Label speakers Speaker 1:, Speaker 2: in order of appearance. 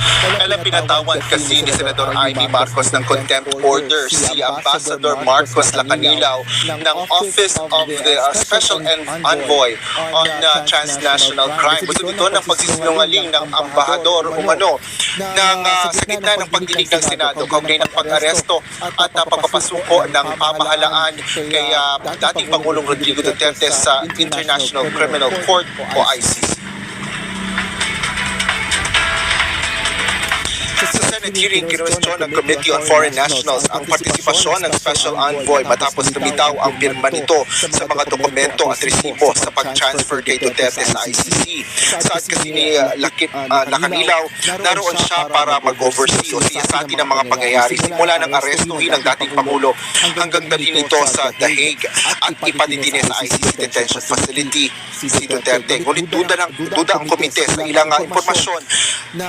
Speaker 1: Kailan pinatawan kasi ni Senador Amy Marcos ng contempt order si Ambassador Marcos Lacanilaw ng Office of the uh, Special En- Envoy on uh, Transnational Crime. Gusto dito ng pagsisinungaling ng ambahador umano ng uh, sa gitna ng pagdinig ng Senado kaugnay ng pag-aresto at uh, pagpapasuko ng pamahalaan kay uh, dating Pangulong Rodrigo Duterte sa International Criminal Court o ICC. Senate hearing, kinuwestiyon ng Committee on Foreign Nationals ang partisipasyon ng Special Envoy matapos lumitaw ang pirma nito sa mga dokumento at resibo sa pag-transfer kay Duterte sa ICC. Saad kasi ni uh, Laki, uh, Lacanilaw, naroon siya para mag-oversee o siyasati ng mga pangyayari simula ng arestuhin ng dating Pangulo hanggang dalhin ito sa The Hague at ipaditine sa ICC Detention Facility si Duterte. Ngunit duda, ng, duda ang komite sa ilang uh, impormasyon na